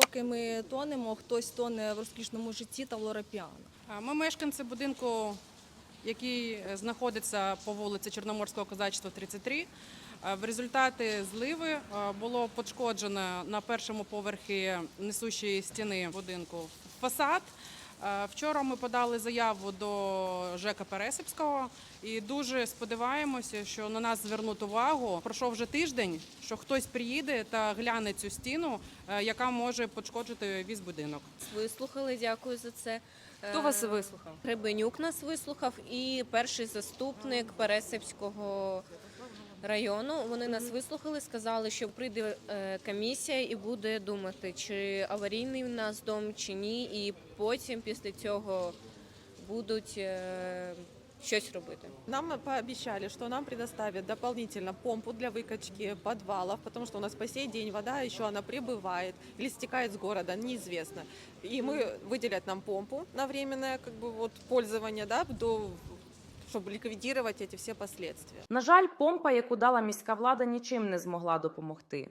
поки ми тонемо, хтось тоне в розкішному житті та в лорапіано. Ми мешканці будинку, який е, знаходиться по вулиці Чорноморського козачства 33. Е, В результаті зливи е, було пошкоджено на першому поверхі несущої стіни будинку фасад. Е, Вчора ми подали заяву до ЖЕКа Пересипського і дуже сподіваємося, що на нас звернуть увагу. Пройшов вже тиждень, що хтось приїде та гляне цю стіну, е, яка може пошкоджити весь будинок. Вислухали, дякую за це. Хто вас вислухав? Гребенюк нас вислухав і перший заступник Пересипського району. Вони нас вислухали, сказали, що прийде е, комісія і буде думати, чи аварійний в нас дом, чи ні. І потім після цього будуть е, щось робити. Нам пообещали, что нам предоставят дополнительно помпу для выкачки подвалов, потому что у нас по сей день вода еще она прибывает или стекает с города, неизвестно. И мы выделят нам помпу на временное как бы вот пользование, да, до чтобы ліквідувати ці всі последствия. На жаль, помпа, яку дала міська влада, нічим не змогла допомогти.